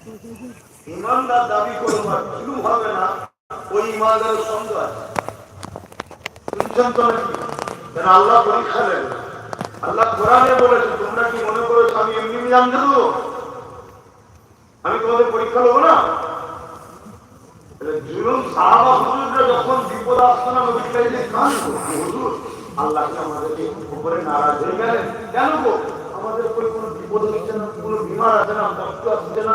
ইমানদার দাবি করুন শুরু হবে না? ওই ইমানদার সন্দেহ আছে। শুনছেন তো নাকি আল্লাহ পরীক্ষা নেবে। আল্লাহ কোরআনে বলেছে, তোমরা কি মনে করেছ আমি এমনি জানতে দেবো? আমি তোমাদের পরীক্ষা নেব না? জুলুম সাহাবা হুজুররা যখন বিপদ আসতো না নবী কাইলে কান হুজুর, আল্লাহ কি আমাদেরকে উপরে নারাজ হয়ে গেলেন? কেন গো? আমাদের উপরে কোনো বিপদ হচ্ছে না, কোনো বিমার আছে না, কষ্ট আসছে না?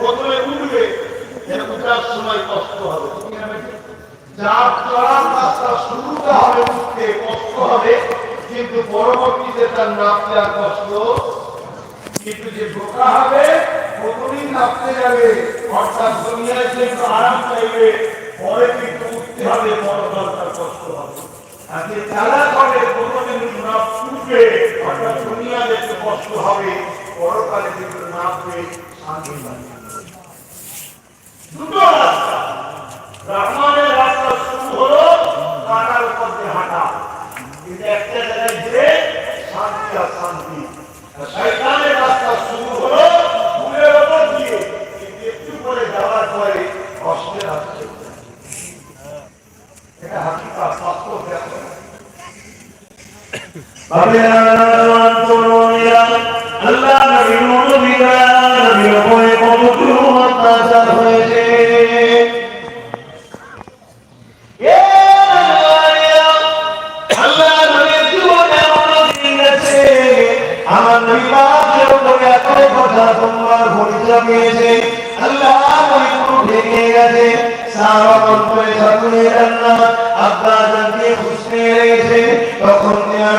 প্রথমে উঠবে উঠার সময় কষ্ট হবে। যার কষ্ট হবে, কিন্তু তার কষ্ট কিন্তু যে যাবে। অর্থাৎ দুনিয়ায় যে চাইবে, পরে কিন্তু উঠতে হবে বড় কষ্ট হবে। আর যে চালা করে প্রথমে না উঠবে, অর্থাৎ কষ্ট হবে, পরকালে কিন্তু নামবে শান্তি দুটো রাস্তা রহমানের রাস্তা শুরু হলো কাটার উপর দিয়ে হাঁটা কিন্তু একটা জায়গায় যে শান্তি আর শান্তি আর শয়তানের রাস্তা শুরু হলো ফুলের ওপর দিয়ে কিন্তু একটু করে যাওয়ার পরে কষ্টের আসছে এটা হাকিকা বাস্তব ব্যাপার আল্লাহ নবীর নবীরা নবীর উপরে কতটুকু অত্যাচার হয়েছে নবীর আমার নবী পাকের উপরে এত কথা তোমার পরিচয় পেয়েছে আল্লাহ নবী ভেঙে গেছে রান্না আব্বা জানকে খুশনে লেগেছে তখন আর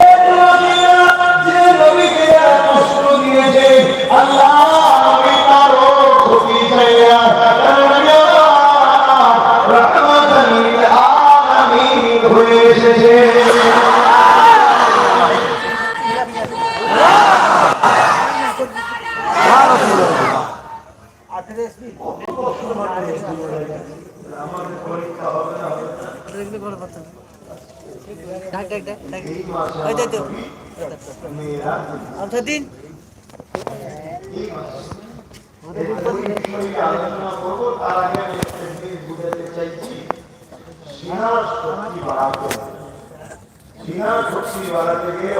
ডাক ডাক ডাক ডাক ওই দে তো আচ্ছা দিন সিনার শক্তি বাড়াতে গিয়ে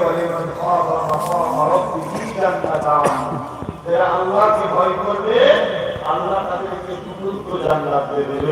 খাওয়া মাফা রব্বিহি জান্নাতান যারা আল্লাহকে ভয় করবে আল্লাহ তাদেরকে চতুর্থ জান্নাত দেবে।